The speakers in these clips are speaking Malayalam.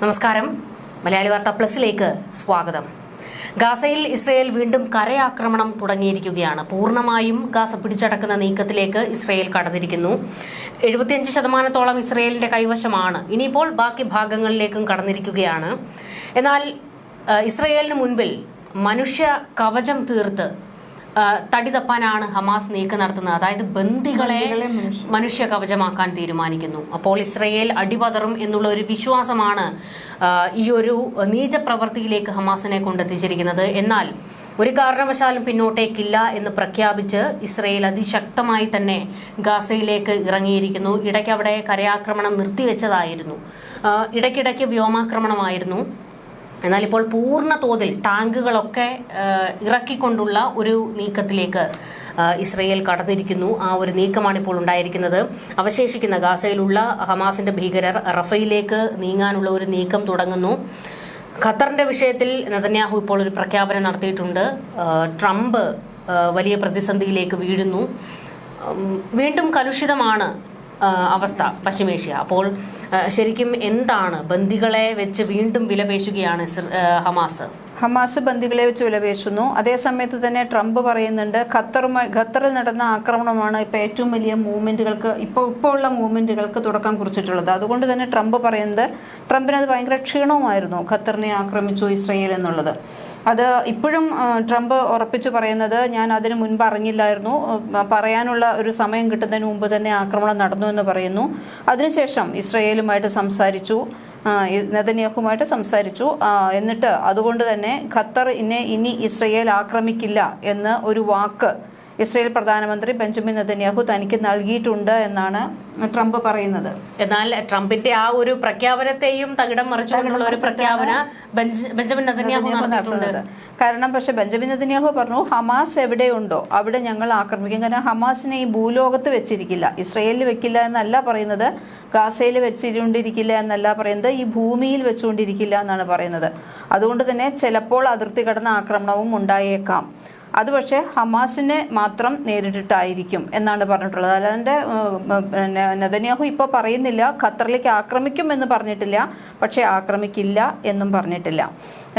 നമസ്കാരം. മലയാളി വാർത്ത പ്ലസിലേക്ക് സ്വാഗതം. ഗാസയിൽ ഇസ്രയേൽ വീണ്ടും കരയാക്രമണം തുടങ്ങിയിരിക്കുകയാണ്. പൂർണമായും ഗാസ പിടിച്ചടക്കുന്ന നീക്കത്തിലേക്ക് ഇസ്രയേൽ കടന്നിരിക്കുന്നു. എഴുപത്തിയഞ്ച് ശതമാനത്തോളം ഇസ്രയേലിന്റെ കൈവശമാണ്. ഇനിയിപ്പോൾ ബാക്കി ഭാഗങ്ങളിലേക്കും കടന്നിരിക്കുകയാണ്. എന്നാൽ ഇസ്രയേലിന് മുൻപിൽ മനുഷ്യ കവചം തീർത്ത് തടി തപ്പാനാണ് ഹമാസ് നീക്കം നടത്തുന്നത്. അതായത് ബന്ദികളെ മനുഷ്യ കവചമാക്കാൻ തീരുമാനിക്കുന്നു. അപ്പോൾ ഇസ്രയേൽ അടിപതറും എന്നുള്ള ഒരു വിശ്വാസമാണ് ഈ ഒരു നീച പ്രവൃത്തിയിലേക്ക് ഹമാസിനെ കൊണ്ടെത്തിച്ചിരിക്കുന്നത്. എന്നാൽ ഒരു കാരണവശാലും പിന്നോട്ടേക്കില്ല എന്ന് പ്രഖ്യാപിച്ച് ഇസ്രയേൽ അതിശക്തമായി തന്നെ ഗാസയിലേക്ക് ഇറങ്ങിയിരിക്കുന്നു. ഇടയ്ക്ക് അവിടെ കരയാക്രമണം നിർത്തിവെച്ചതായിരുന്നു. ഇടയ്ക്കിടയ്ക്ക് വ്യോമാക്രമണമായിരുന്നു. എന്നാൽ ഇപ്പോൾ പൂർണ തോതിൽ ടാങ്കുകളൊക്കെ ഇറക്കിക്കൊണ്ടുള്ള ഒരു നീക്കത്തിലേക്ക് ഇസ്രയേൽ കടന്നിരിക്കുന്നു. ആ ഒരു നീക്കമാണ് ഇപ്പോൾ ഉണ്ടായിരിക്കുന്നത്. അവശേഷിക്കുന്ന ഗാസയിലുള്ള ഹമാസിന്റെ ഭീകരർ റഫയിലേക്ക് നീങ്ങാനുള്ള ഒരു നീക്കം തുടങ്ങുന്നു. ഖത്തറിന്റെ വിഷയത്തിൽ നതന്യാഹു ഇപ്പോൾ ഒരു പ്രഖ്യാപനം നടത്തിയിട്ടുണ്ട്. ട്രംപ് വലിയ പ്രതിസന്ധിയിലേക്ക് വീഴുന്നു. വീണ്ടും കലുഷിതമാണ് അവസ്ഥ പശ്ചിമേഷ്യ. അപ്പോൾ ശരിക്കും എന്താണ് ബന്ദികളെ വെച്ച് വീണ്ടും വിലപേശുകയാണ് ഹമാസ്? ഹമാസ് ബന്ദികളെ വെച്ച് വിലപേശുന്നു. അതേസമയത്ത് തന്നെ ട്രംപ് പറയുന്നുണ്ട് ഖത്തറുമായി ഖത്തറിൽ നടന്ന ആക്രമണമാണ് ഇപ്പോൾ ഏറ്റവും വലിയ മൂവ്മെന്റുകൾക്ക് ഇപ്പോൾ ഇപ്പോൾ ഉള്ള മൂവ്മെന്റുകൾക്ക് തുടക്കം കുറിച്ചിട്ടുള്ളത്. അതുകൊണ്ട് തന്നെ ട്രംപ് പറയുന്നത് ട്രംപിന് അത് ഭയങ്കര ക്ഷീണവുമായിരുന്നു ഖത്തറിനെ ആക്രമിച്ചു ഇസ്രയേൽ എന്നുള്ളത്. അത് ഇപ്പോഴും ട്രംപ് ഉറപ്പിച്ചു പറയുന്നത് ഞാൻ അതിന് മുൻപ് അറിഞ്ഞില്ലായിരുന്നു. പറയാനുള്ള ഒരു സമയം കിട്ടുന്നതിന് മുമ്പ് തന്നെ ആക്രമണം നടന്നു എന്ന് പറയുന്നു. അതിനുശേഷം ഇസ്രയേലുമായിട്ട് സംസാരിച്ചു. നെതന്യാഹുമായിട്ട് സംസാരിച്ചു. എന്നിട്ട് അതുകൊണ്ട് തന്നെ ഖത്തർ ഇന്നെ ഇനി ഇസ്രയേൽ ആക്രമിക്കില്ല എന്ന് ഒരു വാക്ക് ഇസ്രയേൽ പ്രധാനമന്ത്രി ബെഞ്ചമിൻ നദന്യാഹു തനിക്ക് നൽകിയിട്ടുണ്ട് എന്നാണ് ട്രംപ് പറയുന്നത്. എന്നാൽ ട്രംപിന്റെ ആ ഒരു പ്രഖ്യാപനത്തെയും തകിടം മറിച്ചുകൊണ്ടുള്ള ഒരു പ്രഖ്യാപന ബെഞ്ചമിൻ നെതന്യാഹു നടത്തിയിട്ടുണ്ട്. നടത്തുന്നത് കാരണം പക്ഷെ ബെഞ്ചമിൻ നദന്യാഹു പറഞ്ഞു ഹമാസ് എവിടെയുണ്ടോ അവിടെ ഞങ്ങൾ ആക്രമിക്കും. കാരണം ഹമാസിനെ ഈ ഭൂലോകത്ത് വെച്ചിരിക്കില്ല. ഇസ്രയേലിൽ വെക്കില്ല എന്നല്ല പറയുന്നത്. ഗാസയിൽ വെച്ചുകൊണ്ടിരിക്കില്ല എന്നല്ല പറയുന്നത്. ഈ ഭൂമിയിൽ വെച്ചുകൊണ്ടിരിക്കില്ല എന്നാണ് പറയുന്നത്. അതുകൊണ്ട് തന്നെ ചിലപ്പോൾ അതിർത്തി കടന്ന ആക്രമണവും ഉണ്ടായേക്കാം. അത് പക്ഷേ ഹമാസിനെ മാത്രം നേരിട്ടിട്ടായിരിക്കും എന്നാണ് പറഞ്ഞിട്ടുള്ളത്. അല്ലാതെ നെതന്യാഹു ഇപ്പോൾ പറയുന്നില്ല ഖത്തറിലേക്ക് ആക്രമിക്കും എന്ന് പറഞ്ഞിട്ടില്ല പക്ഷേ ആക്രമിക്കില്ല എന്നും പറഞ്ഞിട്ടില്ല.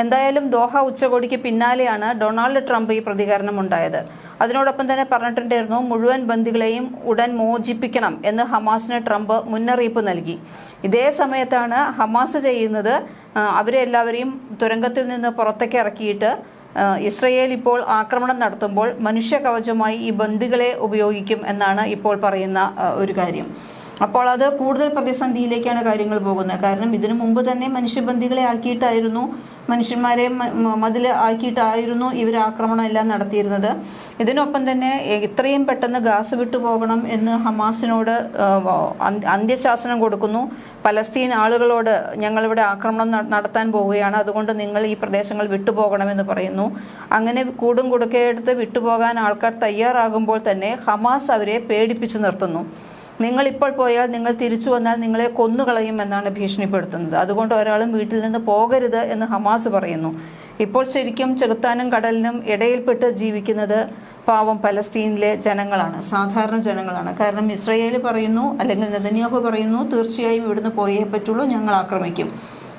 എന്തായാലും ദോഹ ഉച്ചകോടിക്ക് പിന്നാലെയാണ് ഡൊണാൾഡ് ട്രംപ് ഈ പ്രതികരണം ഉണ്ടായത്. അതിനോടൊപ്പം തന്നെ പറഞ്ഞിട്ടുണ്ടായിരുന്നു മുഴുവൻ ബന്ധികളെയും ഉടൻ മോചിപ്പിക്കണം എന്ന് ഹമാസിന് ട്രംപ് മുന്നറിയിപ്പ് നൽകി. ഇതേ സമയത്താണ് ഹമാസ് ചെയ്യുന്നത് അവരെ എല്ലാവരെയും തുരങ്കത്തിൽ നിന്ന് പുറത്തേക്ക് ഇറക്കിയിട്ട് ഇസ്രയേൽ ഇപ്പോൾ ആക്രമണം നടത്തുമ്പോൾ മനുഷ്യ കവചമായി ഈ ബന്ദികളെ ഉപയോഗിക്കും എന്നാണ് ഇപ്പോൾ പറയുന്ന ഒരു കാര്യം. അപ്പോൾ അത് കൂടുതൽ പ്രതിസന്ധിയിലേക്കാണ് കാര്യങ്ങൾ പോകുന്നത്. കാരണം ഇതിനു മുമ്പ് തന്നെ മനുഷ്യബന്ധികളെ ആക്കിയിട്ടായിരുന്നു മനുഷ്യന്മാരെ മതിൽ ആക്കിയിട്ടായിരുന്നു ഇവർ ആക്രമണം എല്ലാം നടത്തിയിരുന്നത്. ഇതിനൊപ്പം തന്നെ ഇത്രയും പെട്ടെന്ന് ഗാസ് വിട്ടു പോകണം എന്ന് ഹമാസിനോട് അന്ത്യശാസനം കൊടുക്കുന്നു. പലസ്തീൻ ആളുകളോട് ഞങ്ങളിവിടെ ആക്രമണം നടത്താൻ പോവുകയാണ്. അതുകൊണ്ട് നിങ്ങൾ ഈ പ്രദേശങ്ങൾ വിട്ടുപോകണമെന്ന് പറയുന്നു. അങ്ങനെ കൂടും കുടുക്കയെടുത്ത് വിട്ടുപോകാൻ ആൾക്കാർ തയ്യാറാകുമ്പോൾ തന്നെ ഹമാസ് അവരെ പേടിപ്പിച്ചു നിർത്തുന്നു. നിങ്ങൾ ഇപ്പോൾ പോയാൽ നിങ്ങൾ തിരിച്ചു വന്നാൽ നിങ്ങളെ കൊന്നുകളയും എന്നാണ് ഭീഷണിപ്പെടുത്തുന്നത്. അതുകൊണ്ട് ഒരാളും വീട്ടിൽ നിന്ന് പോകരുത് എന്ന് ഹമാസ് പറയുന്നു. ഇപ്പോൾ ശരിക്കും ചെകുത്താനും കടലിനും ഇടയിൽപ്പെട്ട് ജീവിക്കുന്നത് പാവം പലസ്തീനിലെ ജനങ്ങളാണ് സാധാരണ ജനങ്ങളാണ്. കാരണം ഇസ്രയേൽ പറയുന്നു അല്ലെങ്കിൽ നെതന്യാഹു പറയുന്നു തീർച്ചയായും ഇവിടുന്ന് പോയേ പറ്റുള്ളൂ ഞങ്ങൾ ആക്രമിക്കും.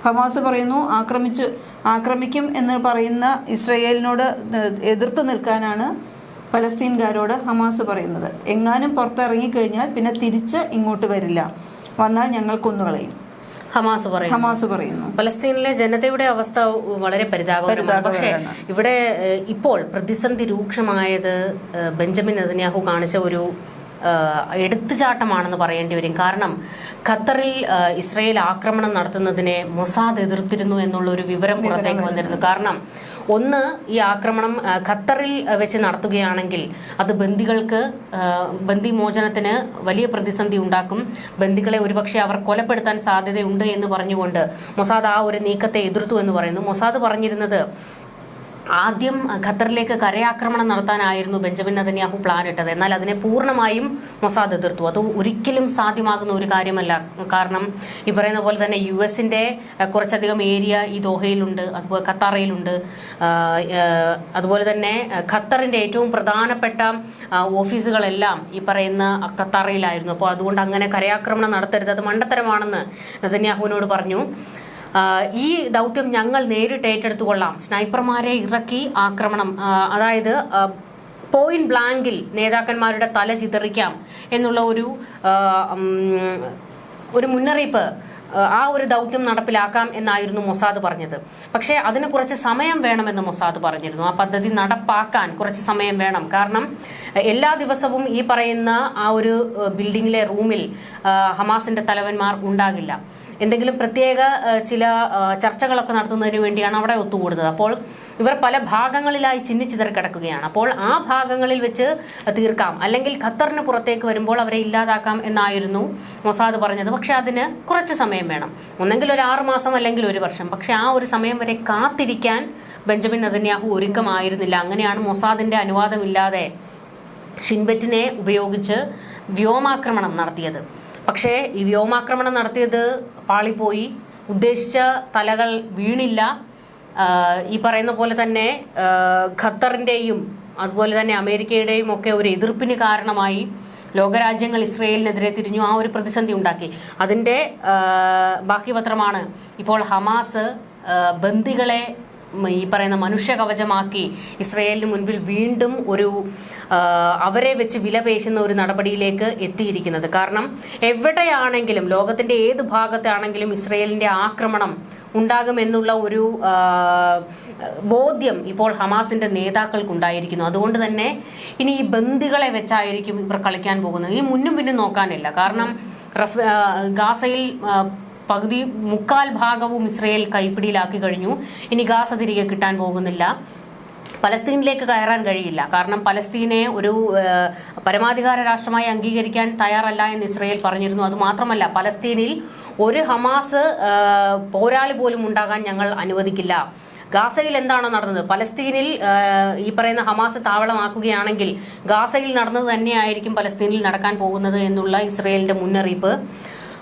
ഹമാസ് പറയുന്നു ആക്രമിച്ച് ആക്രമിക്കും എന്ന് പറയുന്ന ഇസ്രയേലിനോട് എതിർത്ത് നിൽക്കാനാണ് പലസ്തീൻകാരോട് ഹമാസ് പറയുന്നത്. എങ്ങാനും പുറത്തിറങ്ങിക്കഴിഞ്ഞാൽ പിന്നെ തിരിച്ച് ഇങ്ങോട്ട് വരില്ല. വന്നാൽ ഞങ്ങൾ കൊന്നുകളയും. ഹമാസ് പറയുന്നു. ഹമാസ് പറയുന്നു. പലസ്തീനിലെ ജനതയുടെ അവസ്ഥ വളരെ പരിതാപകരമാണ്. പക്ഷേ ഇവിടെ ഇപ്പോൾ പ്രതിസന്ധി രൂക്ഷമായത് ബെഞ്ചമിൻ നെതന്യാഹു കാണിച്ച ഒരു എടുത്തുചാട്ടമാണെന്ന് പറയേണ്ടി വരും. കാരണം ഖത്തറിൽ ഇസ്രയേൽ ആക്രമണം നടത്തുന്നതിനെ മൊസാദ് എതിർത്തിരുന്നു എന്നുള്ള ഒരു വിവരം പുറത്തേക്ക് വന്നിരുന്നു. കാരണം ഒന്ന് ഈ ആക്രമണം ഖത്തറിൽ വെച്ച് നടത്തുകയാണെങ്കിൽ അത് ബന്ദികൾക്ക് ബന്ദി മോചനത്തിന് വലിയ പ്രതിസന്ധി ഉണ്ടാക്കും. ബന്ദികളെ ഒരുപക്ഷെ അവർ കൊലപ്പെടുത്താൻ സാധ്യതയുണ്ട് എന്ന് പറഞ്ഞുകൊണ്ട് മൊസാദ് ആ ഒരു നീക്കത്തെ എതിർത്തു എന്ന് പറയുന്നു. മൊസാദ് പറഞ്ഞിരുന്നത് ആദ്യം ഖത്തറിലേക്ക് കരയാക്രമണം നടത്താനായിരുന്നു ബെഞ്ചമിൻ നതന്യാഹു പ്ലാൻ ഇട്ടത്. എന്നാൽ അതിനെ പൂർണമായും മൊസാദ് എതിർത്തു. അത് ഒരിക്കലും സാധ്യമാകുന്ന ഒരു കാര്യമല്ല. കാരണം ഈ പറയുന്ന പോലെ തന്നെ യു എസിന്റെ കുറച്ചധികം ഏരിയ ഈ ദോഹയിലുണ്ട് അതുപോലെ ഖത്താറയിലുണ്ട്. അതുപോലെ തന്നെ ഖത്തറിന്റെ ഏറ്റവും പ്രധാനപ്പെട്ട ഓഫീസുകളെല്ലാം ഈ പറയുന്ന ഖത്താറയിലായിരുന്നു. അപ്പോൾ അതുകൊണ്ട് അങ്ങനെ കരയാക്രമണം നടത്തരുത്. അത് മണ്ടത്തരമാണെന്ന് നതന്യാഹുവിനോട് പറഞ്ഞു. ഈ ദൗത്യം ഞങ്ങൾ നേരിട്ട് ഏറ്റെടുത്തുകൊള്ളാം. സ്നൈപ്പർമാരെ ഇറക്കി ആക്രമണം. അതായത് പോയിന്റ് ബ്ലാങ്കിൽ നേതാക്കന്മാരുടെ തല ചിതറിക്കാം എന്നുള്ള ഒരു ഒരു മുന്നറിയിപ്പ് ആ, ഒരു ദൗത്യം നടപ്പിലാക്കാം എന്നായിരുന്നു മൊസാദ് പറഞ്ഞത്. പക്ഷേ അതിന് കുറച്ച് സമയം വേണമെന്ന് മൊസാദ് പറഞ്ഞിരുന്നു. ആ പദ്ധതി നടപ്പാക്കാൻ കുറച്ച് സമയം വേണം. കാരണം എല്ലാ ദിവസവും ഈ പറയുന്ന ആ ഒരു ബിൽഡിങ്ങിലെ റൂമിൽ ഹമാസിന്റെ തലവന്മാർ ഉണ്ടാകില്ല. എന്തെങ്കിലും പ്രത്യേക ചില ചർച്ചകളൊക്കെ നടത്തുന്നതിന് വേണ്ടിയാണ് അവിടെ ഒത്തുകൂടുന്നത്. അപ്പോൾ ഇവർ പല ഭാഗങ്ങളിലായി ചിന്നിച്ചിതറി കിടക്കുകയാണ്. അപ്പോൾ ആ ഭാഗങ്ങളിൽ വെച്ച് തീർക്കാം. അല്ലെങ്കിൽ ഖത്തറിന് പുറത്തേക്ക് വരുമ്പോൾ അവരെ ഇല്ലാതാക്കാം എന്നായിരുന്നു മൊസാദ് പറഞ്ഞത്. പക്ഷെ അതിന് കുറച്ച് സമയം വേണം. ഒന്നെങ്കിൽ ഒരു ആറ് മാസം അല്ലെങ്കിൽ ഒരു വർഷം. പക്ഷെ ആ ഒരു സമയം വരെ കാത്തിരിക്കാൻ ബെഞ്ചമിൻ നദന്യാഹു ഒരുക്കമായിരുന്നില്ല. അങ്ങനെയാണ് മൊസാദിന്റെ അനുവാദമില്ലാതെ ഷിൻബറ്റിനെ ഉപയോഗിച്ച് വ്യോമാക്രമണം നടത്തിയത്. പക്ഷേ ഈ വ്യോമാക്രമണം നടത്തിയത് പാളിപ്പോയി. ഉദ്ദേശിച്ച തലകൾ വീണില്ല. ഈ പറയുന്ന പോലെ തന്നെ ഖത്തറിന്റെയും അതുപോലെ തന്നെ അമേരിക്കയുടെയും ഒക്കെ ഒരു എതിർപ്പിന് കാരണമായി ലോകരാജ്യങ്ങൾ ഇസ്രയേലിനെതിരെ തിരിഞ്ഞു ആ ഒരു പ്രതിസന്ധി ഉണ്ടാക്കി. അതിന്റെ ബാക്കി പത്രമാണ് ഇപ്പോൾ ഹമാസ് ബന്ദികളെ ഈ പറയുന്ന മനുഷ്യ കവചമാക്കി ഇസ്രയേലിന് മുൻപിൽ വീണ്ടും ഒരു അവരെ വെച്ച് വിലപേശുന്ന ഒരു നടപടിയിലേക്ക് എത്തിയിരിക്കുന്നത്. കാരണം എവിടെയാണെങ്കിലും ലോകത്തിന്റെ ഏത് ഭാഗത്താണെങ്കിലും ഇസ്രയേലിന്റെ ആക്രമണം ഉണ്ടാകുമെന്നുള്ള ഒരു ബോധ്യം ഇപ്പോൾ ഹമാസിന്റെ നേതാക്കൾക്കുണ്ടായിരിക്കുന്നു. അതുകൊണ്ട് തന്നെ ഇനി ഈ ബന്ദികളെ വെച്ചായിരിക്കും ഇവർ കളിക്കാൻ പോകുന്നത്. ഇനി മുന്നും പിന്നും നോക്കാനില്ല. കാരണം ഗാസയിൽ പകുതി മുക്കാൽ ഭാഗവും ഇസ്രയേൽ കൈപ്പിടിയിലാക്കി കഴിഞ്ഞു. ഇനി ഗാസ തിരികെ കിട്ടാൻ പോകുന്നില്ല. പലസ്തീനിലേക്ക് കയറാൻ കഴിയില്ല. കാരണം പലസ്തീനെ ഒരു പരമാധികാര രാഷ്ട്രമായി അംഗീകരിക്കാൻ തയ്യാറല്ല എന്ന് ഇസ്രയേൽ പറഞ്ഞിരുന്നു. അതുമാത്രമല്ല പലസ്തീനിൽ ഒരു ഹമാസ് പോരാളി പോലും ഉണ്ടാകാൻ ഞങ്ങൾ അനുവദിക്കില്ല. ഗാസയിൽ എന്താണോ നടന്നത്? പലസ്തീനിൽ ഈ പറയുന്ന ഹമാസ് താവളമാക്കുകയാണെങ്കിൽ ഗാസയിൽ നടന്നത് തന്നെയായിരിക്കും പലസ്തീനിൽ നടക്കാൻ പോകുന്നത് എന്നുള്ള ഇസ്രയേലിന്റെ മുന്നറിയിപ്പ്.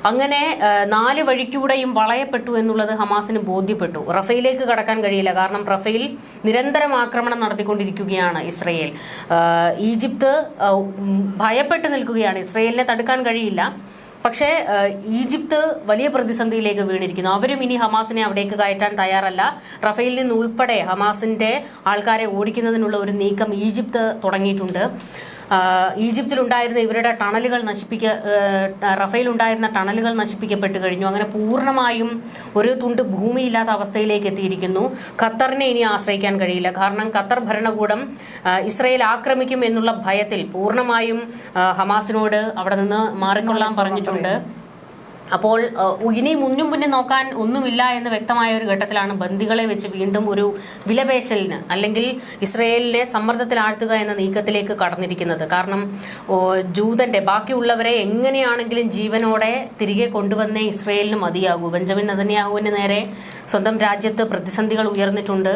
അങ്ങനെ നാല് വഴിക്കൂടെയും വളയപ്പെട്ടു എന്നുള്ളത് ഹമാസിന് ബോധ്യപ്പെട്ടു. റഫയിലേക്ക് കടക്കാൻ കഴിയില്ല. കാരണം റഫയിൽ നിരന്തരം ആക്രമണം നടത്തിക്കൊണ്ടിരിക്കുകയാണ് ഇസ്രയേൽ. ഈജിപ്ത് ഭയപ്പെട്ട് നിൽക്കുകയാണ്. ഇസ്രയേലിനെ തടുക്കാൻ കഴിയില്ല. പക്ഷേ ഈജിപ്ത് വലിയ പ്രതിസന്ധിയിലേക്ക് വീണിരിക്കുന്നു. അവരും ഇനി ഹമാസിനെ അവിടേക്ക് കയറ്റാൻ തയ്യാറല്ല. റഫയിൽ നിന്ന് ഉൾപ്പെടെ ഹമാസിന്റെ ആൾക്കാരെ ഓടിക്കുന്നതിനുള്ള ഒരു നീക്കം ഈജിപ്ത് തുടങ്ങിയിട്ടുണ്ട്. ഈജിപ്തിലുണ്ടായിരുന്ന ഇവരുടെ ടണലുകൾ നശിപ്പിക്ക റഫേൽ റഫയിലുണ്ടായിരുന്ന ടണലുകൾ നശിപ്പിക്കപ്പെട്ട് കഴിഞ്ഞു. അങ്ങനെ പൂർണമായും ഒരു തുണ്ട് ഭൂമിയില്ലാത്ത അവസ്ഥയിലേക്ക് എത്തിയിരിക്കുന്നു. ഖത്തറിനെ ഇനി ആശ്രയിക്കാൻ കഴിയില്ല. കാരണം ഖത്തർ ഭരണകൂടം ഇസ്രയേൽ ആക്രമിക്കും എന്നുള്ള ഭയത്തിൽ പൂർണമായും ഹമാസിനോട് അവിടെ നിന്ന് മാറിക്കൊള്ളാൻ പറഞ്ഞിട്ടുണ്ട്. അപ്പോൾ ഇനി മുന്നും മുന്നേ നോക്കാൻ ഒന്നുമില്ല എന്ന് വ്യക്തമായ ഒരു ഘട്ടത്തിലാണ് ബന്ദികളെ വെച്ച് വീണ്ടും ഒരു വിലപേശലിന് അല്ലെങ്കിൽ ഇസ്രയേലിനെ സമ്മർദ്ദത്തിലാഴ്ത്തുക എന്ന നീക്കത്തിലേക്ക് കടന്നിരിക്കുന്നത്. കാരണം ജൂതന്റെ ബാക്കിയുള്ളവരെ എങ്ങനെയാണെങ്കിലും ജീവനോടെ തിരികെ കൊണ്ടുവന്നേ ഇസ്രയേലിന് മതിയാകൂ. ബെഞ്ചമിൻ നദന്യാഹുവിന് നേരെ സ്വന്തം രാജ്യത്ത് പ്രതിസന്ധികൾ ഉയർന്നിട്ടുണ്ട്.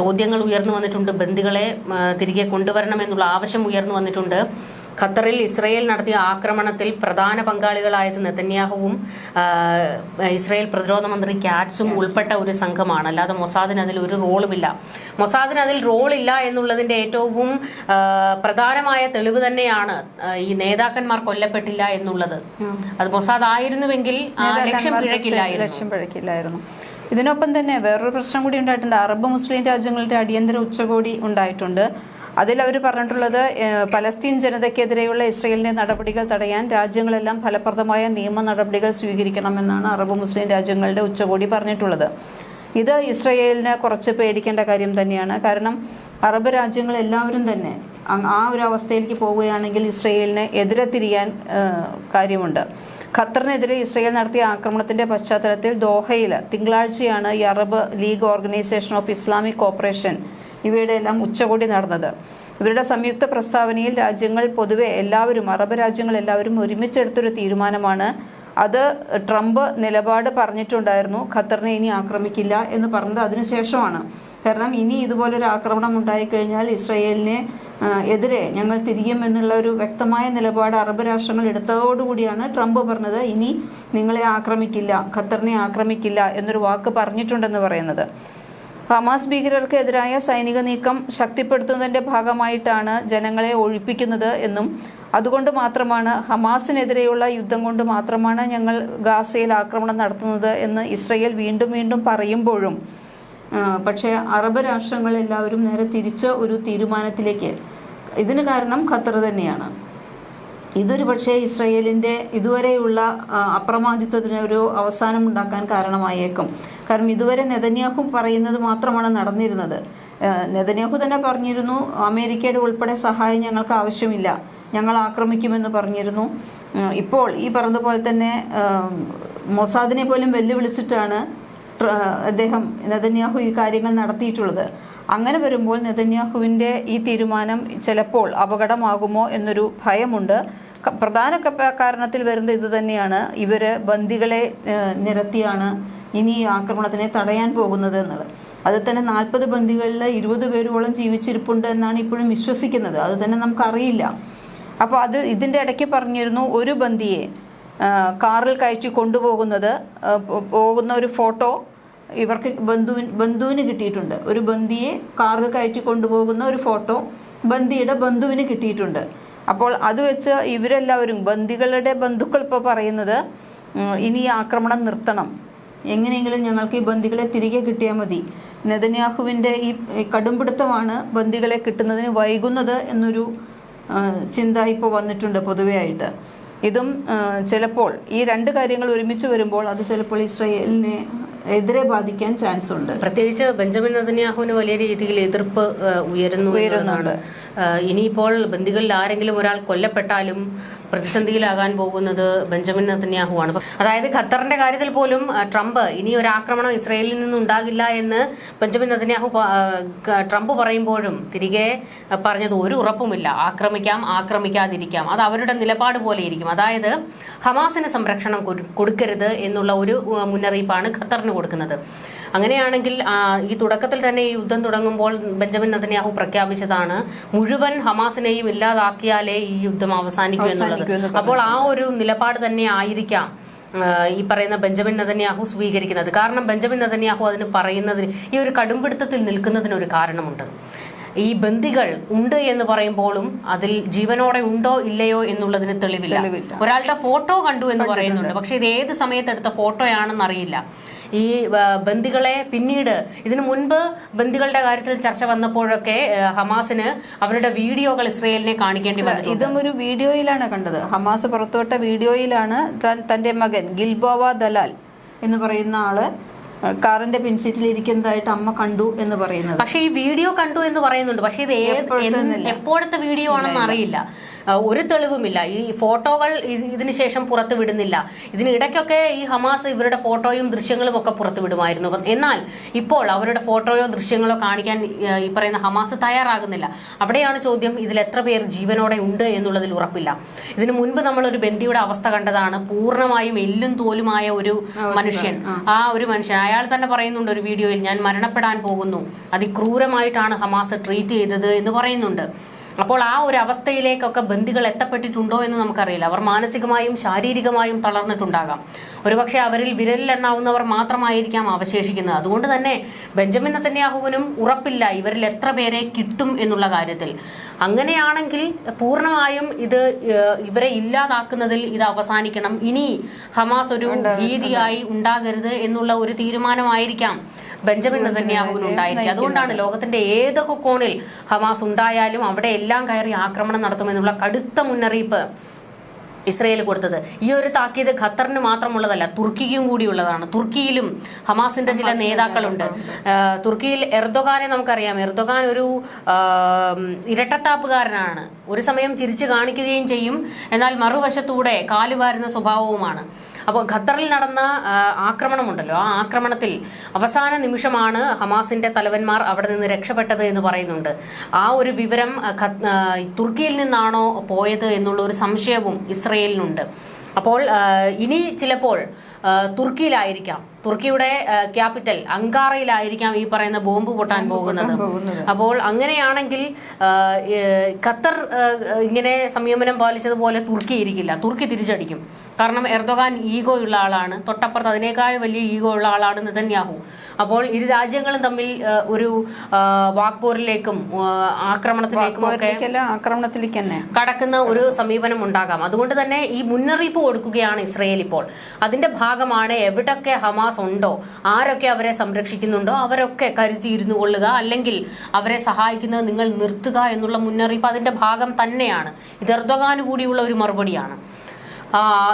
ചോദ്യങ്ങൾ ഉയർന്നു വന്നിട്ടുണ്ട്. ബന്ദികളെ തിരികെ കൊണ്ടുവരണമെന്നുള്ള ആവശ്യം ഉയർന്നു വന്നിട്ടുണ്ട്. ഖത്തറിൽ ഇസ്രയേൽ നടത്തിയ ആക്രമണത്തിൽ പ്രധാന പങ്കാളികളായത് നെതന്യാഹുവും ഇസ്രയേൽ പ്രതിരോധ മന്ത്രി കാറ്റ്സും ഉൾപ്പെട്ട ഒരു സംഘമാണ്. അല്ലാതെ മൊസാദിന് അതിൽ ഒരു റോളുമില്ല. മൊസാദിന് അതിൽ റോളില്ല എന്നുള്ളതിന്റെ ഏറ്റവും പ്രധാനമായ തെളിവ് തന്നെയാണ് ഈ നേതാക്കന്മാർ കൊല്ലപ്പെട്ടില്ല എന്നുള്ളത്. അത് മൊസാദ് ആയിരുന്നുവെങ്കിൽ ലക്ഷ്യം പിഴക്കില്ലായിരുന്നു ഇതിനൊപ്പം തന്നെ വേറൊരു പ്രശ്നം കൂടി ഉണ്ടായിട്ടുണ്ട്. അറബ് മുസ്ലിം രാജ്യങ്ങളുടെ അടിയന്തര ഉച്ചകോടി ഉണ്ടായിട്ടുണ്ട്. അതിൽ അവർ പറഞ്ഞിട്ടുള്ളത് പലസ്തീൻ ജനതയ്ക്കെതിരെയുള്ള ഇസ്രയേലിന്റെ നടപടികൾ തടയാൻ രാജ്യങ്ങളെല്ലാം ഫലപ്രദമായ നിയമ നടപടികൾ സ്വീകരിക്കണമെന്നാണ് അറബ് മുസ്ലിം രാജ്യങ്ങളുടെ ഉച്ചകോടി പറഞ്ഞിട്ടുള്ളത്. ഇത് ഇസ്രയേലിന് കുറച്ച് പേടിക്കേണ്ട കാര്യം തന്നെയാണ്. കാരണം അറബ് രാജ്യങ്ങൾ എല്ലാവരും തന്നെ ആ ഒരു അവസ്ഥയിലേക്ക് പോവുകയാണെങ്കിൽ ഇസ്രയേലിന് എതിരെ തിരിയാൻ കാര്യമുണ്ട്. ഖത്തറിനെതിരെ ഇസ്രയേൽ നടത്തിയ ആക്രമണത്തിന്റെ പശ്ചാത്തലത്തിൽ ദോഹയിൽ തിങ്കളാഴ്ചയാണ് ഈ Arab League Organisation of Islamic Cooperation ഇവയുടെ എല്ലാം ഉച്ചകോടി നടന്നത്. ഇവരുടെ സംയുക്ത പ്രസ്താവനയിൽ രാജ്യങ്ങൾ പൊതുവെ എല്ലാവരും അറബ് രാജ്യങ്ങൾ എല്ലാവരും ഒരുമിച്ചെടുത്തൊരു തീരുമാനമാണ്. അത് ട്രംപ് നിലപാട് പറഞ്ഞിട്ടുണ്ടായിരുന്നു. ഖത്തറിനെ ഇനി ആക്രമിക്കില്ല എന്ന് പറഞ്ഞത് അതിനുശേഷമാണ് കാരണം ഇനി ഇതുപോലൊരു ആക്രമണം ഉണ്ടായിക്കഴിഞ്ഞാൽ ഇസ്രയേലിനെ എതിരെ ഞങ്ങൾ തിരിയും എന്നുള്ള ഒരു വ്യക്തമായ നിലപാട് അറബ് രാഷ്ട്രങ്ങൾ എടുത്തതോടുകൂടിയാണ് ട്രംപ് പറഞ്ഞത് ഇനി നിങ്ങളെ ആക്രമിക്കില്ല ഖത്തറിനെ ആക്രമിക്കില്ല എന്നൊരു വാക്ക് പറഞ്ഞിട്ടുണ്ടെന്ന് പറയുന്നത്. ഹമാസ് ഭീകരർക്കെതിരായ സൈനിക നീക്കം ശക്തിപ്പെടുത്തുന്നതിന്റെ ഭാഗമായിട്ടാണ് ജനങ്ങളെ ഒഴിപ്പിക്കുന്നത് എന്നും അതുകൊണ്ട് മാത്രമാണ് ഹമാസിനെതിരെയുള്ള യുദ്ധം കൊണ്ട് മാത്രമാണ് ഞങ്ങൾ ഗാസയിൽ ആക്രമണം നടത്തുന്നത് എന്ന് ഇസ്രയേൽ വീണ്ടും വീണ്ടും പറയുമ്പോഴും പക്ഷേ അറബ് രാഷ്ട്രങ്ങളെല്ലാവരും നേരെ തിരിച്ച ഒരു തീരുമാനത്തിലേക്ക് ഇതിന് കാരണം ഖത്തർ തന്നെയാണ്. ഇതൊരു പക്ഷേ ഇസ്രയേലിന്റെ ഇതുവരെയുള്ള അപ്രമാദിത്വത്തിന് ഒരു അവസാനം ഉണ്ടാക്കാൻ കാരണമായേക്കും. കാരണം ഇതുവരെ നെതന്യാഹു പറയുന്നത് മാത്രമാണ് നടന്നിരുന്നത്. നെതന്യാഹു തന്നെ പറഞ്ഞിരുന്നു അമേരിക്കയുടെ ഉൾപ്പെടെ സഹായം ഞങ്ങൾക്ക് ആവശ്യമില്ല. ഞങ്ങൾ ആക്രമിക്കുമെന്ന് പറഞ്ഞിരുന്നു. ഇപ്പോൾ ഈ പറഞ്ഞതുപോലെ തന്നെ മൊസാദിനെ പോലും വെല്ലുവിളിച്ചിട്ടാണ് അദ്ദേഹം നെതന്യാഹു ഈ കാര്യങ്ങൾ നടത്തിയിട്ടുള്ളത്. അങ്ങനെ വരുമ്പോൾ നെതന്യാഹുവിന്റെ ഈ തീരുമാനം ചിലപ്പോൾ അപകടമാകുമോ എന്നൊരു ഭയമുണ്ട്. പ്രധാന കാരണത്തിൽ വരുന്നത് ഇത് തന്നെയാണ്. ഇവർ ബന്ദികളെ നിരത്തിയാണ് ഇനി ഈ ആക്രമണത്തിനെ തടയാൻ പോകുന്നത് എന്നുള്ളത്. അത് തന്നെ നാൽപ്പത് ബന്ദികളിൽ ഇരുപത് പേരോളം ജീവിച്ചിരിപ്പുണ്ട് എന്നാണ് ഇപ്പോഴും വിശ്വസിക്കുന്നത്. അത് തന്നെ നമുക്കറിയില്ല. അപ്പോൾ അത് ഇതിന്റെ ഇടയ്ക്ക് പറഞ്ഞിരുന്നു ഒരു ബന്ദിയെ കാറിൽ കയറ്റി കൊണ്ടുപോകുന്നത് പോകുന്ന ഒരു ഫോട്ടോ ഇവർക്ക് ബന്ധുവിന് ബന്ധുവിന് കിട്ടിയിട്ടുണ്ട്. ഒരു ബന്ദിയെ കാറിൽ കയറ്റി കൊണ്ടുപോകുന്ന ഒരു ഫോട്ടോ ബന്ദിയുടെ ബന്ധുവിന് കിട്ടിയിട്ടുണ്ട്. അപ്പോൾ അത് വെച്ച് ഇവരെല്ലാവരും ബന്ദികളുടെ ബന്ധുക്കൾ ഇപ്പോൾ പറയുന്നത് ഇനി ആക്രമണം നിർത്തണം. എങ്ങനെയെങ്കിലും ഞങ്ങൾക്ക് ഈ ബന്ദികളെ തിരികെ കിട്ടിയാൽ മതി. നെതന്യാഹുവിന്റെ ഈ കടുംപിടുത്തമാണ് ബന്ദികളെ കിട്ടുന്നതിന് വൈകുന്നത് എന്നൊരു ചിന്ത ഇപ്പോൾ വന്നിട്ടുണ്ട് പൊതുവേ ആയിട്ട് ഇതും ചിലപ്പോൾ ഈ രണ്ട് കാര്യങ്ങൾ ഒരുമിച്ച് വരുമ്പോൾ അത് ചിലപ്പോൾ ഇസ്രയേലിനെ എതിരെ ബാധിക്കാൻ ചാൻസ് ഉണ്ട്. പ്രത്യേകിച്ച് ബെഞ്ചമിൻ നദന്യാഹുവിന് വലിയ രീതിയിൽ എതിർപ്പ് ഉയരുന്നു ഏഹ്, ഇനിയിപ്പോൾ ബന്ദികളിൽ ആരെങ്കിലും ഒരാൾ കൊല്ലപ്പെട്ടാലും പ്രതിസന്ധിയിലാകാൻ പോകുന്നത് ബെഞ്ചമിൻ ആണ് അതായത് ഖത്തറിന്റെ കാര്യത്തിൽ പോലും ട്രംപ് ഇനി ഒരു ആക്രമണം ഇസ്രയേലിൽ നിന്ന് ഉണ്ടാകില്ല എന്ന് ബെഞ്ചമിൻ ക- ട്രംപ് പറയുമ്പോഴും തിരികെ പറഞ്ഞത് ഒരു ഉറപ്പുമില്ല. ആക്രമിക്കാം ആക്രമിക്കാതിരിക്കാം. അത് അവരുടെ നിലപാട് പോലെ ഇരിക്കും. അതായത് ഹമാസിന് സംരക്ഷണം കൊടുക്കരുത് എന്നുള്ള ഒരു മുന്നറിയിപ്പാണ് ഖത്തറിന് കൊടുക്കുന്നത്. അങ്ങനെയാണെങ്കിൽ ഈ തുടക്കത്തിൽ തന്നെ ഈ യുദ്ധം തുടങ്ങുമ്പോൾ ബെഞ്ചമിൻ നതന്യാഹു പ്രഖ്യാപിച്ചതാണ് മുഴുവൻ ഹമാസിനെയും ഇല്ലാതാക്കിയാലേ ഈ യുദ്ധം അവസാനിക്കൂ എന്നുള്ളത്. അപ്പോൾ ആ ഒരു നിലപാട് തന്നെ ആയിരിക്കാം ഈ പറയുന്ന ബെഞ്ചമിൻ നദന്യാഹു സ്വീകരിക്കുന്നത്. കാരണം ബെഞ്ചമിൻ നദന്യാഹു അതിന് പറയുന്നതിന് ഈ ഒരു കടുംപിടുത്തത്തിൽ നിൽക്കുന്നതിന് ഒരു കാരണമുണ്ട്. ഈ ബന്ദികൾ ഉണ്ട് എന്ന് പറയുമ്പോഴും അതിൽ ജീവനോടെ ഉണ്ടോ ഇല്ലയോ എന്നുള്ളതിന് തെളിവില്ല. തെളിവില്ല. ഒരാളുടെ ഫോട്ടോ കണ്ടു എന്ന് പറയുന്നുണ്ട്. പക്ഷെ ഇത് ഏത് സമയത്തെടുത്ത ഫോട്ടോയാണെന്ന് അറിയില്ല. ഈ ബന്ദികളെ പിന്നീട് ഇതിനു മുൻപ് ബന്ദികളുടെ കാര്യത്തിൽ ചർച്ച വന്നപ്പോഴൊക്കെ ഹമാസിന് അവരുടെ വീഡിയോകൾ ഇസ്രയേലിനെ കാണിക്കേണ്ടി വന്നു ഇതും ഒരു വീഡിയോയിലാണ് കണ്ടത്. ഹമാസ് പുറത്തുവിട്ട വീഡിയോയിലാണ് തന്റെ മകൻ ഗിൽബോവ ദലാൽ എന്ന് പറയുന്ന ആൾ കാറിന്റെ പിൻസീറ്റിൽ ഇരിക്കുന്നതായിട്ട് അമ്മ കണ്ടു എന്ന് പറയുന്നത്. പക്ഷേ ഈ വീഡിയോ കണ്ടു എന്ന് പറയുന്നുണ്ട്. പക്ഷേ ഇത് ഏത് എപ്പോഴത്തെ വീഡിയോ ആണെന്ന് അറിയില്ല. ഒരു തെളിവുമില്ല. ഈ ഫോട്ടോകൾ ഇതിന് ശേഷം പുറത്തു വിടുന്നില്ല. ഇതിനിടയ്ക്കൊക്കെ ഈ ഹമാസ് ഇവരുടെ ഫോട്ടോയും ദൃശ്യങ്ങളും ഒക്കെ പുറത്തു വിടുമായിരുന്നു. എന്നാൽ ഇപ്പോൾ അവരുടെ ഫോട്ടോയോ ദൃശ്യങ്ങളോ കാണിക്കാൻ ഈ പറയുന്ന ഹമാസ് തയ്യാറാകുന്നില്ല. അവിടെയാണ് ചോദ്യം ഇതിൽ എത്ര പേർ ജീവനോടെ ഉണ്ട് എന്നുള്ളതിൽ ഉറപ്പില്ല. ഇതിനു മുൻപ് നമ്മൾ ഒരു ബന്ധിയുടെ അവസ്ഥ കണ്ടതാണ്. പൂർണമായും എല്ലും തോലുമായ ഒരു മനുഷ്യൻ. ആ ഒരു മനുഷ്യൻ. അയാൾ തന്നെ പറയുന്നുണ്ട് ഒരു വീഡിയോയിൽ ഞാൻ മരണപ്പെടാൻ പോകുന്നു. അതിക്രൂരമായിട്ടാണ് ഹമാസ് ട്രീറ്റ് ചെയ്തത് എന്ന് പറയുന്നുണ്ട്. അപ്പോൾ ആ ഒരു അവസ്ഥയിലേക്കൊക്കെ ബന്ദികൾ എത്തപ്പെട്ടിട്ടുണ്ടോ എന്ന് നമുക്കറിയില്ല. അവർ മാനസികമായും ശാരീരികമായും തളർന്നിട്ടുണ്ടാകാം. ഒരുപക്ഷെ അവരിൽ വിരലിലെണ്ണാവുന്നവർ മാത്രമായിരിക്കാം അവശേഷിക്കുന്നത്. അതുകൊണ്ട് തന്നെ ബെഞ്ചമിൻ നത്തന്യാഹുവിനും ഉറപ്പില്ല ഇവരിൽ എത്ര പേരെ കിട്ടും എന്നുള്ള കാര്യത്തിൽ. അങ്ങനെയാണെങ്കിൽ പൂർണമായും ഇത് ഇവരെ ഇല്ലാതാക്കുന്നതിൽ ഇത് അവസാനിക്കണം. ഇനി ഹമാസ് ഒരു ഭീതിയായി ഉണ്ടാകരുത് എന്നുള്ള ഒരു തീരുമാനമായിരിക്കാം. ബെഞ്ചമിൻ നെതന്യാഹുവിന് ഉണ്ടായിരിക്കും അതുകൊണ്ടാണ് ലോകത്തിന്റെ ഏതൊക്കെ കോണിൽ ഹമാസ് ഉണ്ടായാലും അവിടെ എല്ലാം കയറി ആക്രമണം നടത്തുമെന്നുള്ള കടുത്ത മുന്നറിയിപ്പ് ഇസ്രയേൽ കൊടുത്തത്. ഈ ഒരു താക്കീത് ഖത്തറിന് മാത്രമുള്ളതല്ല തുർക്കിക്കും കൂടിയുള്ളതാണ്. തുർക്കിയിലും ഹമാസിന്റെ ചില നേതാക്കളുണ്ട്. തുർക്കിയിൽ എർദോഗാനെ നമുക്കറിയാം. എർദോഗാൻ ഒരു ഇരട്ടത്താപ്പുകാരനാണ്. ഒരു സമയം ചിരിച്ചു കാണിക്കുകയും ചെയ്യും. എന്നാൽ മറുവശത്തൂടെ കാലുവാരുന്ന സ്വഭാവവുമാണ്. അപ്പോൾ ഖത്തറിൽ നടന്ന ആക്രമണമുണ്ടല്ലോ. ആ ആക്രമണത്തിൽ അവസാന നിമിഷമാണ് ഹമാസിന്റെ തലവന്മാർ അവിടെ നിന്ന് രക്ഷപ്പെട്ടത് എന്ന് പറയുന്നുണ്ട്. ആ ഒരു വിവരം തുർക്കിയിൽ നിന്നാണോ പോയത് എന്നുള്ള ഒരു സംശയവും ഇസ്രയേലിനുണ്ട്. അപ്പോൾ ഇനി ചിലപ്പോൾ തുർക്കിയിലായിരിക്കാം. തുർക്കിയുടെ ക്യാപിറ്റൽ അങ്കാറയിലായിരിക്കാം ഈ പറയുന്ന ബോംബ് പൊട്ടാൻ പോകുന്നത്. അപ്പോൾ അങ്ങനെയാണെങ്കിൽ ഖത്തർ ഇങ്ങനെ സംയമനം പാലിച്ചതുപോലെ തുർക്കി ഇരിക്കില്ല. തുർക്കി തിരിച്ചടിക്കും. കാരണം എർദോഗാൻ ഈഗോ ഉള്ള ആളാണ്. തൊട്ടപ്പുറത്ത് അതിനേക്കാൾ വലിയ ഈഗോ ഉള്ള ആളാണ് നിതന്യാഹു. അപ്പോൾ ഇരു രാജ്യങ്ങളും തമ്മിൽ ഒരു വാക്പോരിലേക്കും ആക്രമണത്തിലേക്കും ഒക്കെ ആക്രമണത്തിലേക്ക് തന്നെ കടക്കുന്ന ഒരു സമീപനം ഉണ്ടാകാം. അതുകൊണ്ട് തന്നെ ഈ മുന്നറിയിപ്പ് കൊടുക്കുകയാണ് ഇസ്രയേൽ ഇപ്പോൾ. അതിന്റെ ഭാഗമാണ് എവിടൊക്കെ ഹമാസ് ഉണ്ടോ? ആരൊക്കെ അവരെ സംരക്ഷിക്കുന്നുണ്ടോ? അവരൊക്കെ കരുതിയിരുന്നു കൊള്ളുക. അല്ലെങ്കിൽ അവരെ സഹായിക്കുന്നത് നിങ്ങൾ നിർത്തുക എന്നുള്ള മുന്നറിയിപ്പ് അതിന്റെ ഭാഗം തന്നെയാണ്. ഇത് കൂടിയുള്ള ഒരു മറുപടിയാണ്.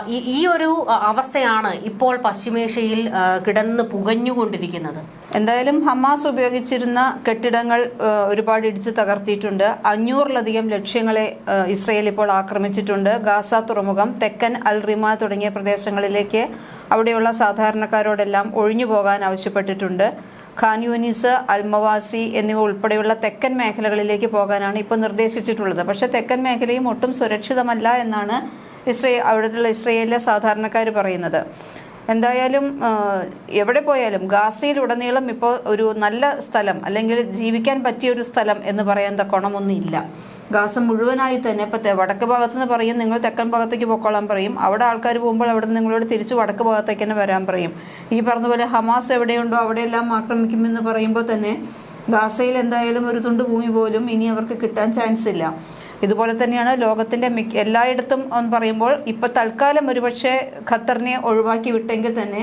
ഈ- ഒരു അവസ്ഥയാണ് ഇപ്പോൾ പശ്ചിമേഷ്യയിൽ കിടന്ന് പുകഞ്ഞുകൊണ്ടിരിക്കുന്നത്. എന്തായാലും ഹമാസ് ഉപയോഗിച്ചിരുന്ന കെട്ടിടങ്ങൾ ഒരുപാട് ഇടിച്ചു തകർത്തിയിട്ടുണ്ട്. അഞ്ഞൂറിലധികം ലക്ഷ്യങ്ങളെ ഇസ്രയേൽ ഇപ്പോൾ ആക്രമിച്ചിട്ടുണ്ട്. ഗാസ തുറമുഖം തെക്കൻ അൽ റിമ തുടങ്ങിയ പ്രദേശങ്ങളിലേക്ക് അവിടെയുള്ള സാധാരണക്കാരോടെല്ലാം ഒഴിഞ്ഞു പോകാൻ ആവശ്യപ്പെട്ടിട്ടുണ്ട്. ഖാൻ യൂനിസ് അൽമവാസി എന്നിവ ഉൾപ്പെടെയുള്ള തെക്കൻ മേഖലകളിലേക്ക് പോകാനാണ് ഇപ്പോൾ നിർദ്ദേശിച്ചിട്ടുള്ളത്. പക്ഷേ തെക്കൻ മേഖലയും ഒട്ടും സുരക്ഷിതമല്ല എന്നാണ് ഇസ്രയേൽ അവിടുത്തെ ഇസ്രയേലിലെ സാധാരണക്കാർ പറയുന്നത്. എന്തായാലും എവിടെ പോയാലും ഗാസയിൽ ഉടനീളം ഇപ്പോൾ ഒരു നല്ല സ്ഥലം അല്ലെങ്കിൽ ജീവിക്കാൻ പറ്റിയ ഒരു സ്ഥലം എന്ന് പറയാൻ തക്കോണമൊന്നും ഇല്ല ഗാസ മുഴുവനായി തന്നെ ഇപ്പോൾ വടക്ക് ഭാഗത്ത് നിന്ന് പറയും നിങ്ങൾ തെക്കൻ ഭാഗത്തേക്ക് പൊക്കോളാൻ പറയും. അവിടെ ആൾക്കാർ പോകുമ്പോൾ അവിടെ നിങ്ങളോട് തിരിച്ച് വടക്ക് ഭാഗത്തേക്ക് തന്നെ വരാൻ പറയും. ഈ പറഞ്ഞ പോലെ ഹമാസ് എവിടെയുണ്ടോ അവിടെയെല്ലാം ആക്രമിക്കുമെന്ന് പറയുമ്പോൾ തന്നെ ഗാസയിൽ എന്തായാലും ഒരു തുണ്ട് ഭൂമി പോലും ഇനി അവർക്ക് കിട്ടാൻ ചാൻസ് ഇല്ല. ഇതുപോലെ തന്നെയാണ് ലോകത്തിന്റെ മിക്ക എല്ലായിടത്തും എന്ന് പറയുമ്പോൾ ഇപ്പം തൽക്കാലം ഒരുപക്ഷെ ഖത്തറിനെ ഒഴിവാക്കി വിട്ടെങ്കിൽ തന്നെ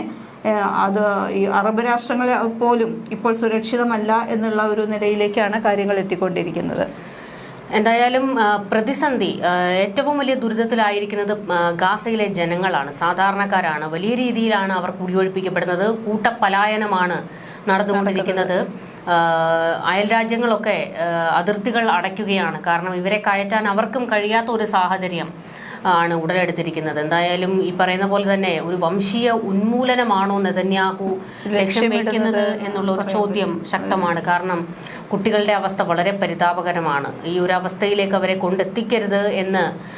അത് ഈ അറബ് രാഷ്ട്രങ്ങളെ പോലും ഇപ്പോൾ സുരക്ഷിതമല്ല എന്നുള്ള ഒരു നിലയിലേക്കാണ് കാര്യങ്ങൾ എത്തിക്കൊണ്ടിരിക്കുന്നത്. എന്തായാലും പ്രതിസന്ധി ഏറ്റവും വലിയ ദുരിതത്തിലായിരിക്കുന്നത് ഗാസയിലെ ജനങ്ങളാണ്. സാധാരണക്കാരാണ്. വലിയ രീതിയിലാണ് അവർ കുടിയൊഴിപ്പിക്കപ്പെടുന്നത്. കൂട്ടപലായനമാണ് നടന്നുകൊണ്ടിരിക്കുന്നത്. അയൽരാജ്യങ്ങളൊക്കെ അതിർത്തികൾ അടയ്ക്കുകയാണ്. കാരണം ഇവരെ കയറ്റാൻ അവർക്കും കഴിയാത്ത ഒരു സാഹചര്യം. ആണ് ഉടലെടുത്തിരിക്കുന്നത്. എന്തായാലും ഈ പറയുന്ന പോലെ തന്നെ ഒരു വംശീയ ഉന്മൂലനമാണോ നെതന്യാഹു ലക്ഷ്യം വയ്ക്കുന്നത് എന്നുള്ള ഒരു ചോദ്യം ശക്തമാണ്. കാരണം കുട്ടികളുടെ അവസ്ഥ വളരെ പരിതാപകരമാണ്. ഈ ഒരു അവസ്ഥയിലേക്ക് അവരെ കൊണ്ടെത്തിക്കരുത് എന്ന്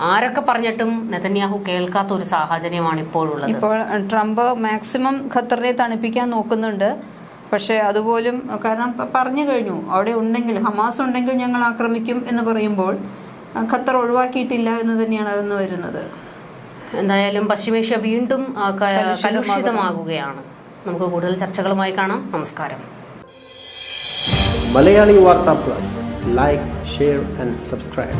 ആരൊക്കെ പറഞ്ഞിട്ടും നെതന്യാഹു കേൾക്കാത്ത ഒരു സാഹചര്യമാണ് ഇപ്പോഴുള്ളത്. ഇപ്പോൾ ട്രംപ് മാക്സിമം ഖത്തറിനെ തണുപ്പിക്കാൻ നോക്കുന്നുണ്ട്. പക്ഷേ അതുപോലും കാരണം പറഞ്ഞു കഴിഞ്ഞു. അവിടെ ഉണ്ടെങ്കിൽ ഹമാസ് ഉണ്ടെങ്കിൽ ഞങ്ങൾ ആക്രമിക്കും എന്ന് പറയുമ്പോൾ ഖത്തർ ഒഴിവാക്കിയിട്ടില്ല എന്ന് തന്നെയാണ് അതെന്ന് വരുന്നത്. എന്തായാലും പശ്ചിമേഷ്യ വീണ്ടും കലുഷിതമാകുകയാണ്. നമുക്ക് കൂടുതൽ ചർച്ചകളുമായി കാണാം. നമസ്കാരം. Malayali Vartha plus. Like share and subscribe